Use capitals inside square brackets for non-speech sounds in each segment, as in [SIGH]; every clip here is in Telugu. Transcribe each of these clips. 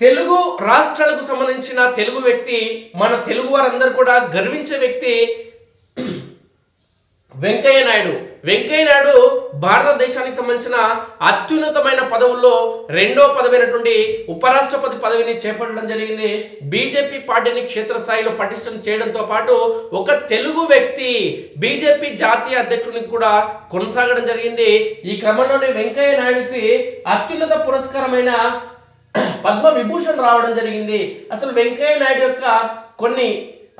తెలుగు రాష్ట్రాలకు సంబంధించిన తెలుగు వ్యక్తి మన తెలుగు వారందరూ కూడా గర్వించే వ్యక్తి [CLEARS THROAT] వెంకయ్య నాయుడు. వెంకయ్య నాయుడు భారతదేశానికి సంబంధించిన అత్యున్నతమైన పదవుల్లో రెండో పదవైనటువంటి ఉపరాష్ట్రపతి పదవిని చేపట్టడం జరిగింది. బీజేపీ పార్టీని క్షేత్రస్థాయిలో పటిష్టం చేయడంతో పాటు ఒక తెలుగు వ్యక్తి బీజేపీ జాతీయ అధ్యక్షునికి కూడా కొనసాగడం జరిగింది. ఈ క్రమంలోనే వెంకయ్య నాయుడికి అత్యున్నత పురస్కారమైన పద్మ విభూషణ్ రావడం జరిగింది. అసలు వెంకయ్య నాయుడు యొక్క కొన్ని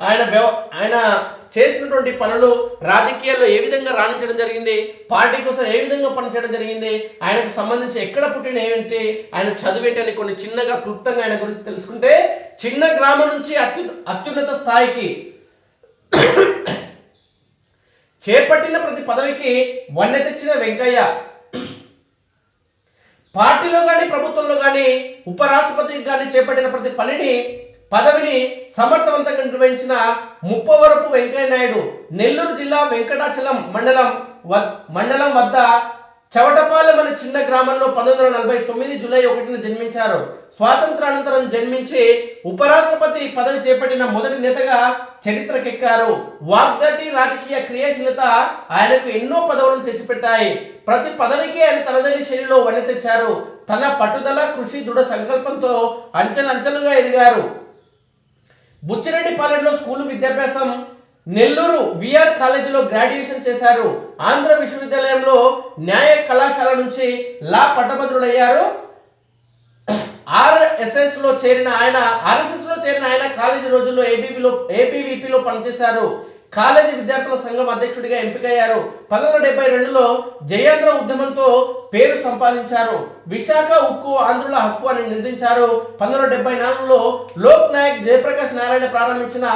ఆయన వ్యవ ఆయన చేసినటువంటి పనులు రాజకీయాల్లో ఏ విధంగా రాణించడం జరిగింది? పార్టీ కోసం ఏ విధంగా పనిచేయడం జరిగింది? ఆయనకు సంబంధించి ఎక్కడ పుట్టిన ఏమిటి? ఆయన చదువేంటి అని కొన్ని చిన్నగా క్లుప్తంగా ఆయన గురించి తెలుసుకుంటే చిన్న గ్రామం నుంచి అత్యు అత్యున్నత స్థాయికి [COUGHS] చేపట్టిన ప్రతి పదవికి వన్నె తెచ్చిన వెంకయ్య. పార్టీలో కానీ ప్రభుత్వంలో కానీ ఉపరాష్ట్రపతికి కానీ చేపట్టిన ప్రతి పనిని పదవిని సమర్థవంతంగా నిర్వహించిన ముప్పవరపు వెంకయ్య నాయుడు నెల్లూరు జిల్లా వెంకటాచలం మండలం వ- మండలం వద్ద చవటపాలెం అనే చిన్న గ్రామంలో పంతొమ్మిది వందల నలభై తొమ్మిది జూలై ఒకటిన జన్మించారు. స్వాతంత్రానంతరం జన్మించి ఉపరాష్ట్రపతి పదవి చేపట్టిన మొదటి నేతగా చరిత్రకెక్కారు. వాగ్దాటి రాజకీయ క్రియాశీలత ఆయనకు ఎన్నో పదవులను తెచ్చిపెట్టాయి. ప్రతి పదవికి ఆయన తనదైన శైలిలో వన్నె తెచ్చారు. తన పట్టుదల కృషి దృఢ సంకల్పంతో అంచెలంచెలుగా ఎదిగారు. బుచ్చిరెడ్డిపాలెంలో స్కూలు విద్యాభ్యాసం నెల్లూరు విఆర్ కాలేజీలో గ్రాడ్యుయేషన్ చేశారు. ఆంధ్ర విశ్వవిద్యాలయంలో న్యాయ కళాశాల నుంచి లా పట్టభద్రుడయ్యారు ఆర్ఎస్ఎస్లో చేరిన ఆయన ఆర్ఎస్ఎస్లో చేరిన ఆయన కాలేజీ రోజుల్లో ఏబీవీలో ఏపీవీపీలో పనిచేశారు. కాలేజీ విద్యార్థుల సంఘం అధ్యక్షుడిగా ఎంపికయ్యారు. పంతొమ్మిది వందల డెబ్బై రెండులో జయాంధ్ర ఉద్యమంతో పేరు సంపాదించారు. విశాఖ ఉక్కు ఆంధ్రుల హక్కు అని నిందించారు పంతొమ్మిది వందల డెబ్బై నాలుగులో లోక్ నాయక్ జయప్రకాష్ నారాయణ ప్రారంభించిన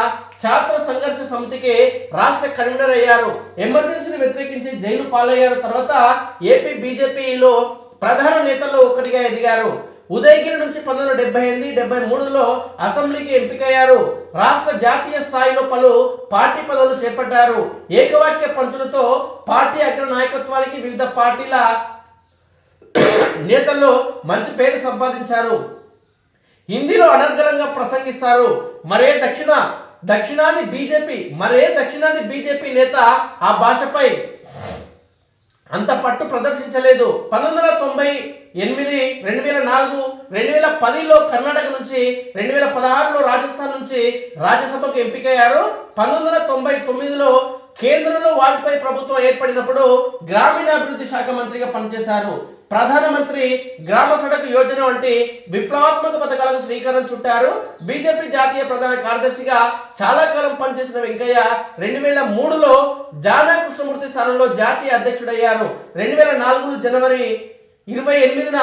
ఛాత్ర సంఘర్ష సమితికి రాష్ట్ర కన్వీనర్ అయ్యారు. ఎమర్జెన్సీని వ్యతిరేకించి జైలు పాలయ్యారు. తర్వాత ఏపీ బీజేపీలో ప్రధాన నేతల్లో ఒకటిగా ఎదిగారు. ఉదయగిరి నుంచి పంతొమ్మిది వందల డెబ్బై ఎనిమిది డెబ్బై మూడులో అసెంబ్లీకి ఎంపికయ్యారు. రాష్ట్ర జాతీయ స్థాయిలో పలు పార్టీ పదవులు చేపట్టారు. ఏకవాక్య పంచులతో పార్టీ అగ్ర నాయకత్వానికి వివిధ పార్టీల నేతల్లో మంచి పేరు సంపాదించారు. హిందీలో అనర్గళంగా ప్రసంగిస్తారు. మరే దక్షిణ దక్షిణాది బీజేపీ మరే దక్షిణాది బీజేపీ నేత ఆ భాషపై అంత పట్టు ప్రదర్శించలేదు. పంతొమ్మిది వందల తొంభై ఎనిమిది రెండు వేల నాలుగు రెండు వేల పదిలో కర్ణాటక నుంచి రెండు వేల పదహారులో రాజస్థాన్ నుంచి రాజ్యసభకు ఎంపికయ్యారు. పంతొమ్మిది వందల తొంభై తొమ్మిదిలో కేంద్రంలో వాజ్పేయి ప్రభుత్వం ఏర్పడినప్పుడు గ్రామీణాభివృద్ధి శాఖ మంత్రిగా పనిచేశారు. ప్రధానమంత్రి గ్రామ సడక్ యోజన వంటి విప్లవాత్మక పథకాలకు శ్రీకారం చుట్టారు. బీజేపీ జాతీయ ప్రధాన కార్యదర్శిగా చాలా కాలం పనిచేసిన వెంకయ్య రెండు వేల మూడులో జానా కృష్ణమూర్తి స్థానంలో జాతీయ అధ్యక్షుడయ్యారు. రెండు వేల నాలుగు జనవరి ఇరవై ఎనిమిదిన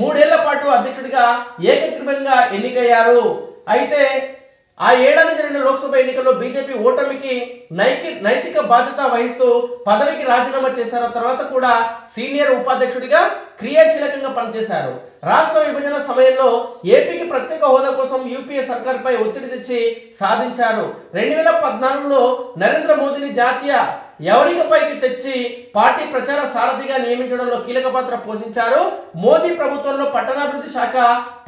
మూడేళ్ళ పాటు అధ్యక్షుడిగా ఏకగ్రీవంగా ఎన్నికయ్యారు. అయితే ఆ ఏడాది జరిగిన లోక్సభ ఎన్నికల్లో బీజేపీ ఓటమికి నైకి నైతిక బాధ్యత వహిస్తూ పదవికి రాజీనామా చేశారు. తర్వాత కూడా సీనియర్ ఉపాధ్యక్షుడిగా క్రియాశీలకంగా పనిచేశారు. రాష్ట్ర విభజన సమయంలో ఏపీకి ప్రత్యేక హోదా కోసం యూపీఏ సర్కార్పై ఒత్తిడి తెచ్చి సాధించారు. రెండు వేల పద్నాలుగులో నరేంద్ర మోదీని జాతీయ ఎవరికపైకి తెచ్చి పార్టీ ప్రచార సారథిగా నియమించడంలో కీలక పాత్ర పోషించారు? మోదీ ప్రభుత్వంలో పట్టణాభివృద్ధి శాఖ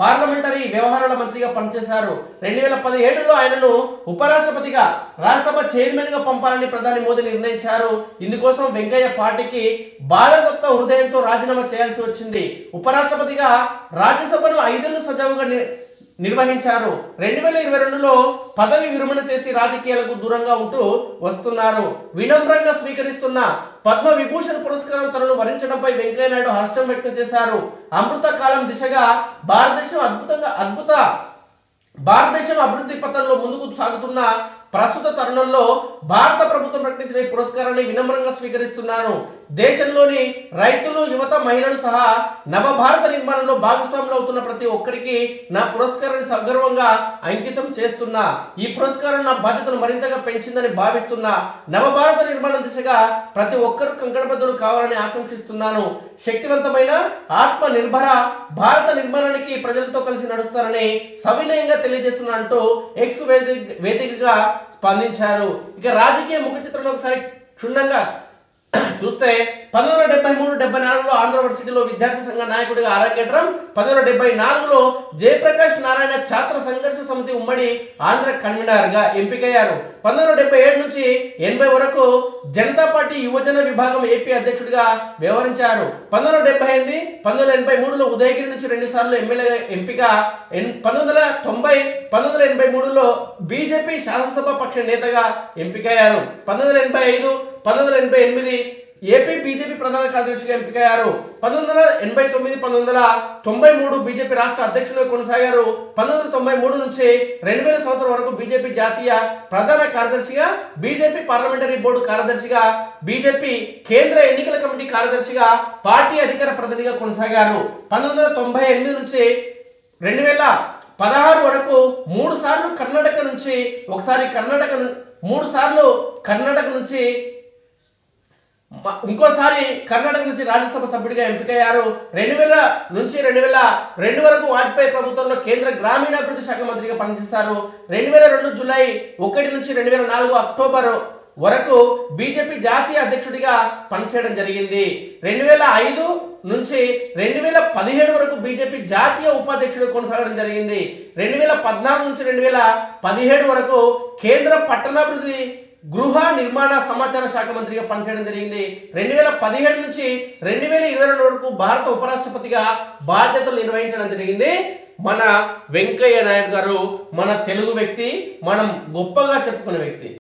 పార్లమెంటరీ వ్యవహారాల మంత్రిగా పనిచేశారు. రెండు వేల పదిహేడులో ఆయనను ఉపరాష్ట్రపతిగా రాజ్యసభ చైర్మన్గా పంపాలని ప్రధాని మోదీ నిర్ణయించారు. ఇందుకోసం వెంకయ్య పార్టీకి బాధదత్త హృదయంతో రాజీనామా చేయాల్సి వచ్చింది. ఉపరాష్ట్రపతిగా రాజ్యసభను ఐదేళ్ళు సజావుగా నిర్వహించారు. రెండు వేల ఇరవై రెండులో పదవి విరమణ చేసి రాజకీయాలకు దూరంగా ఉంటూ వస్తున్నారు. వినమ్రంగా స్వీకరిస్తున్న పద్మ విభూషణ్ పురస్కారం తనను వరించడంపై వెంకయ్యనాయుడు హర్షం వ్యక్తం చేశారు. అమృత కాలం దిశగా భారతదేశం అద్భుతంగా అద్భుత భారతదేశం అభివృద్ధి పథంలో ముందుకు సాగుతున్న ప్రస్తుత తరుణంలో భారత ప్రభుత్వం ప్రకటించిన ఈ పురస్కారాన్ని వినమ్రంగా స్వీకరిస్తున్నాను. దేశంలోని రైతులు యువత మహిళలు సహా నవభారత నిర్మాణంలో భాగస్వాములు అవుతున్న ప్రతి ఒక్కరికి నా పురస్కారాన్ని సగర్వంగా అంకితం చేస్తున్నా. ఈ పురస్కారం నా బాధ్యతను మరింతగా పెంచిందని భావిస్తున్నా. నవభారత నిర్మాణం దిశగా ప్రతి ఒక్కరూ కంకణబద్ధులు కావాలని ఆకాంక్షిస్తున్నాను. శక్తివంతమైన ఆత్మ నిర్భర భారత నిర్మాణానికి ప్రజలతో కలిసి నడుస్తారని సవినయంగా తెలియజేస్తున్నా అంటూ ఎక్స్ వేదిక వేదికగా స్పందించారు. ఇక రాజకీయ ముఖ చిత్రంలో ఒకసారి క్షుణ్ణంగా చూస్తే పంతొమ్మిది వందల డెబ్బై మూడు డెబ్బై నాలుగులో ఆంధ్ర యూనివర్సిటీలో విద్యార్థి సంఘ నాయకుడిగా ఆరంగేట్రం పంతొమ్మిది వందల డెబ్బై నాలుగులో జయప్రకాష్ నారాయణ ఛాత్ర సంఘర్ష సమితి ఉమ్మడి ఆంధ్ర కన్వీనర్గా ఎంపికయ్యారు. పంతొమ్మిది వందల డెబ్బై ఏడు నుంచి ఎనభై వరకు జనతా పార్టీ యువజన విభాగం ఏపీ అధ్యక్షుడిగా వ్యవహరించారు. పంతొమ్మిది వందల డెబ్బై ఎనిమిది పంతొమ్మిది వందల ఎనభై మూడులో ఉదయగిరి నుంచి రెండు సార్లు ఎమ్మెల్యే ఎంపిక ఎన్- పంతొమ్మిది వందల తొంభై పంతొమ్మిది వందల ఎనభై మూడులో బీజేపీ శాసనసభ పక్ష నేతగా ఎంపికయ్యారు. పంతొమ్మిది వందల ఎనభై ఐదు పంతొమ్మిది వందల ఎనభై ఎనిమిది ఏపీ బీజేపీ ప్రధాన కార్యదర్శిగా ఎంపికయ్యారు. పంతొమ్మిది వందల ఎనభై తొమ్మిది పంతొమ్మిది వందల తొంభై మూడు బీజేపీ రాష్ట్ర అధ్యక్షులుగా కొనసాగారు. పంతొమ్మిది వందల తొంభై మూడు నుంచి రెండు వేల సంవత్సరం వరకు బీజేపీ జాతీయ ప్రధాన కార్యదర్శిగా బీజేపీ పార్లమెంటరీ బోర్డు కార్యదర్శిగా బీజేపీ కేంద్ర ఎన్నికల కమిటీ కార్యదర్శిగా పార్టీ అధికార ప్రతినిధిగా కొనసాగారు. పంతొమ్మిది వందల తొంభై ఎనిమిది నుంచి రెండు వేల పదహారు వరకు మూడు సార్లు కర్ణాటక నుంచి ఒకసారి కర్ణాటక మూడు సార్లు కర్ణాటక నుంచి ఇంకోసారి కర్ణాటక నుంచి రాజ్యసభ సభ్యుడిగా ఎంపికయ్యారు. రెండు వేల నుంచి రెండు వేల రెండు వరకు వాజ్పేయి ప్రభుత్వంలో కేంద్ర గ్రామీణాభివృద్ధి శాఖ మంత్రిగా పనిచేస్తారు రెండు వేల రెండు జూలై ఒకటి నుంచి రెండు వేల నాలుగు అక్టోబర్ వరకు బీజేపీ జాతీయ అధ్యక్షుడిగా పనిచేయడం జరిగింది. రెండు వేల ఐదు నుంచి రెండు వేల పదిహేడు వరకు బీజేపీ జాతీయ ఉపాధ్యక్షుడు కొనసాగడం జరిగింది. రెండు వేల పద్నాలుగు నుంచి రెండు వేల పదిహేడు వరకు కేంద్ర పట్టణాభివృద్ధి గృహ నిర్మాణ సమాచార శాఖ మంత్రిగా పనిచేయడం జరిగింది. రెండు వేల పదిహేడు నుంచి రెండు వేల ఇరవై రెండు వరకు భారత ఉపరాష్ట్రపతిగా బాధ్యతలు నిర్వహించడం జరిగింది. మన వెంకయ్య నాయుడు గారు మన తెలుగు వ్యక్తి మనం గొప్పగా చెప్పుకునే వ్యక్తి.